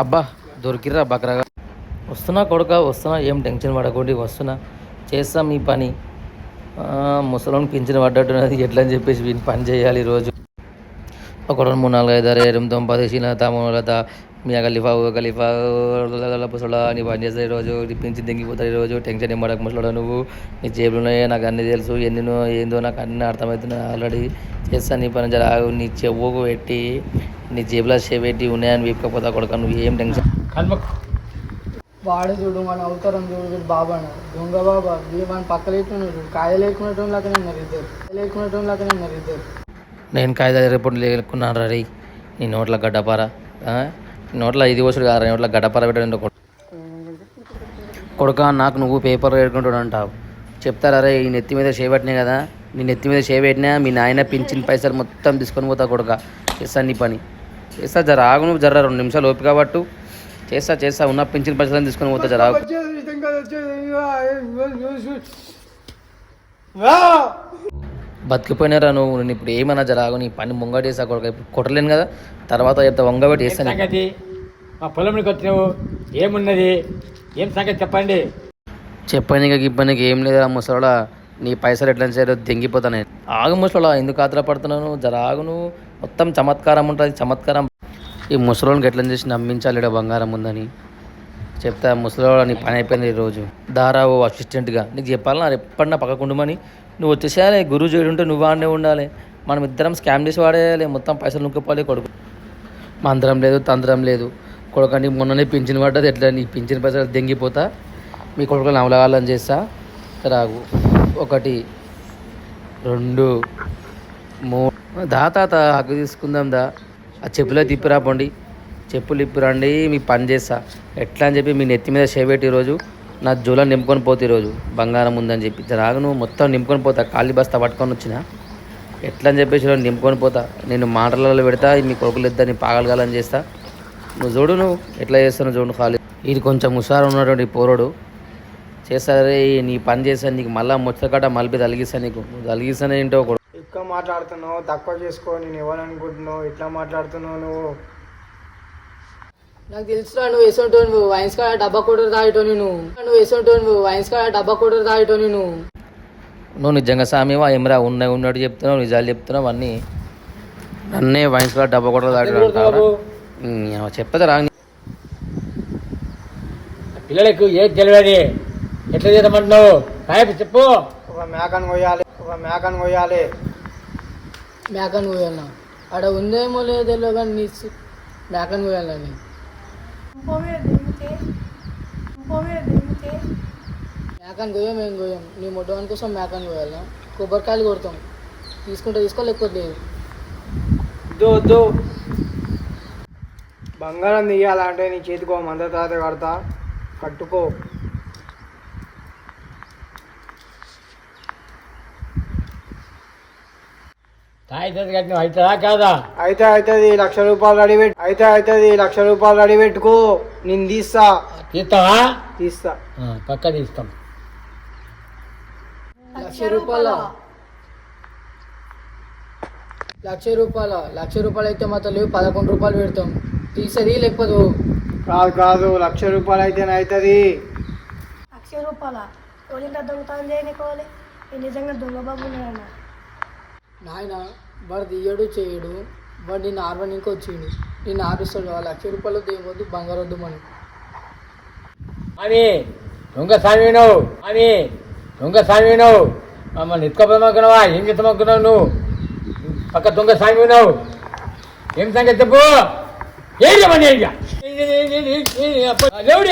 అబ్బా దొరికిరా బక్రగా. వస్తున్నా కొడుక వస్తున్నా ఏం టెన్షన్ పడకూడదు వస్తున్నా. చేస్తాం మీ పని. ముసలోని పింఛన్ పడ్డట్టున్నది ఎట్లా అని చెప్పేసి వీని పని చేయాలి ఈరోజు. ఒక రెండు మూడు నాలుగు ఐదు ఆరు ఎనిమిది తొమ్మిది పది శీల మీ గలిఫా గలిఫా ముసలా నీ పని చేస్తా ఈరోజు పించి పింఛన్ దింగిపోతాడు ఈరోజు టెన్షన్ ఏం పడక ముసలాడా నువ్వు. నీ జేబులున్నాయో నాకు అన్నీ తెలుసు ఎన్నో ఏందో నాకు అన్నీ అర్థమవుతున్నాయి ఆల్రెడీ. చేస్తాను నీ పని జర నీ చెవుకు పెట్టి నీ జేబులో చెవి పెట్టి ఉన్నాయని వీపకపోతా కొడుక నువ్వు ఏం టెన్షన్ వాడు చూడు మన అవతారం చూడు వీడు బాబా అన్నాడు. దొంగ బాబా వీడు మన పక్క లేకున్నాడు కాయ లేకున్నట్టు లాగానే ఉన్నారు ఇద్దరు. కాయ లేకున్నట్టు లాగానే ఉన్నారు ఇద్దరు. నేను కాగిత రిపోర్ట్ లేకున్నాను రీ నీ నోట్ల గడ్డపార. నోట్ల ఇది వచ్చుడు కాదు నోట్ల గడ్డపార పెట్టడం కొడుక. నాకు నువ్వు పేపర్ పెట్టుకుంటాడు అంటావు. చెప్తారా రే ఈ నెత్తి మీద చేపట్టినాయి కదా? నీ నెత్తి మీద చేపెట్టినా మీ నాయన పింఛన్ పైసలు మొత్తం తీసుకొని పోతా కొడుక. చేస్తా నీ పని. చేస్తా జర ఆగు నువ్వు జర రెండు నిమిషాలు ఓపిక పట్టు. చేస్తా చేస్తా ఉన్న పింఛన్ పైసలు తీసుకొని పోతా జర ఆగు. బతికిపోయినారా నువ్వు? నేను ఇప్పుడు ఏమన్నా జర ఆగు నీ పని ముంగటేసా కొడుక. ఇప్పుడు కొట్టలేను కదా. తర్వాత చెప్తా వంగబెట్టి చేస్తాను సంగతి? మా పొలంలోకి వచ్చినావు ఏమున్నది? ఏం సంగతి చెప్పండి. చెప్పనీకి గిప్పనీకి ఏం లేదా ముసలోడా. నీ పైసలు ఎట్లా చేయరో దెంగిపోతాను ఆగు ముసలోడా ఎందుకు ఆతర పడుతున్నాను జర ఆగు నువ్వు మొత్తం చమత్కారం ఉంటుంది చమత్కారం. ఈ ముసలోనికి ఎట్లా చేసి నమ్మించాలి బంగారం ఉందని. చెప్తా ముసలివాడు నీ పని అయిపోయింది ఈరోజు. దారావు అసిస్టెంట్గా నీకు చెప్పాలన్నా ఎప్పుడన్నా పక్కకుండమని నువ్వు వచ్చేసేయాలి గురువు చేయడు ఉంటే నువ్వు ఆడనే ఉండాలి. మనం ఇద్దరం స్కామ్ చేసి వాడేయాలి మొత్తం పైసలు నొక్కిపోవాలి కొడుకు. మంత్రం లేదు తంత్రం లేదు. కొడుకు మొన్ననే పింఛన్ పడ్డది ఎట్లా నీ పింఛన్ పైసలు దెంగిపోతా? మీ కొడుకులు నవలగాలని చేస్తా? రాగు. ఒకటి రెండు మూడు దా తాత హక్కు తీసుకుందాం దా. ఆ చెప్పులే తిప్పిరాపోండి చెప్పులు ఇప్పిరండి మీ పని చేస్తా. ఎట్లా అని చెప్పి మీ నెత్తి మీద చేపెట్టి ఈరోజు నా జూల నింపుకొని పోతే ఈరోజు. బంగారం ఉందని చెప్పి. రాగా నువ్వు మొత్తం నింపుకొని పోతా. ఖాళీ బస్తా పట్టుకొని వచ్చిన. ఎట్లా అని చెప్పేసి నింపుకొని పోతా. నేను మాటలలో పెడతా మీ కొడుకులు ఇద్దరిని పాగలగాలని చేస్తా. నువ్వు చూడు నువ్వు ఎట్లా చేస్తాను చూడు ఖాళీ. ఇది కొంచెం హుషారు ఉన్నటువంటి పోరడు. చేస్తారే నీ పని చేస్తాను నీకు మళ్ళీ ముచ్చకట మలిపి తలిగిస్తా నీకు. తలిగిస్తానే ఏంటో ఒక ఎక్కువ మాట్లాడుతున్నావు తక్కువ చేసుకో నేను ఎవరు అనుకుంటున్నావు ఇట్లా మాట్లాడుతున్నావు నువ్వు. నాకు తెలుసురా నువ్వు వేసుంటావు నువ్వు వైన్స్ కాడ డబ్బా కూడా తాగేటోని నువ్వు. నువ్వు వేసుంటావు నువ్వు వైన్స్ కాడ డబ్బా కూడా తాగేటోని నువ్వు. నువ్వు నిజంగా సామ్యవా ఏమరా ఉన్నాయి ఉన్నట్టు చెప్తున్నావు నిజాలు చెప్తున్నావు అన్నీ? నన్నే వయసులో డబ్బా కూడా దాటాడు చెప్పదా రా పిల్లలకు ఏది తెలియదు. ఎట్లా చేద్దామంటున్నావు? చెప్పు. ఒక మేకను కొయ్యాలి ఒక మేకను కొయ్యాలి. మేకను కొయ్యాలన్నా ఆడ ఉందేమో లేదో తెలియదు కానీ నీ మేకను పోయాలని మేకను పోయాం ఏం పోయాం నీ మొట్టవాని కోసం మేకను పోయాలా కొబ్బరికాయలు కొడతాం. తీసుకుంటే తీసుకో లేకపోతే లేదు. బంగారం తీయాలంటే నీ చేతికో మంద తాత కడతా. కట్టుకో. తాయితది అవుతుందా కాదా? అయితే అవుతుంది లక్ష రూపాయలు రెడీ పెట్టు అయితే అవుతుంది లక్ష రూపాయలు రెడీ పెట్టుకో. నేను తీస్తా. తీస్తావా? తీస్తా. పక్క తీస్తాం. లక్ష రూపాయల? లక్ష రూపాయల? లక్ష రూపాయలు అయితే మాత్రం లేవు పదకొండు రూపాయలు పెడతాం. తీసేది లేకపోతే కాదు కాదు లక్ష రూపాయలు అయితేనే అవుతుంది. లక్ష రూపాయల? ఎవరింట దొంగతనం చేయనికోవాలి నేను నిజంగా దొంగ బాబు ఉన్నాయన్న నాయన వాడు తీయడు చేయడు వాడు నిన్ను ఆర్వనికి వచ్చిండు నేను ఆరుస్తాడు ఆ లక్ష రూపాయలు దేవద్దు బంగారు వద్దు మనం అని దొంగ సామినావు అని దొంగ సామినావు మమ్మల్ని ఎత్తుకోపోమనుకున్నావా ఏం చేస్తామనుకున్నావు నువ్వు పక్క దొంగ సామినావు ఏం సంగతి చెప్పు ఏం చెప్పండి ఏం దేవుడు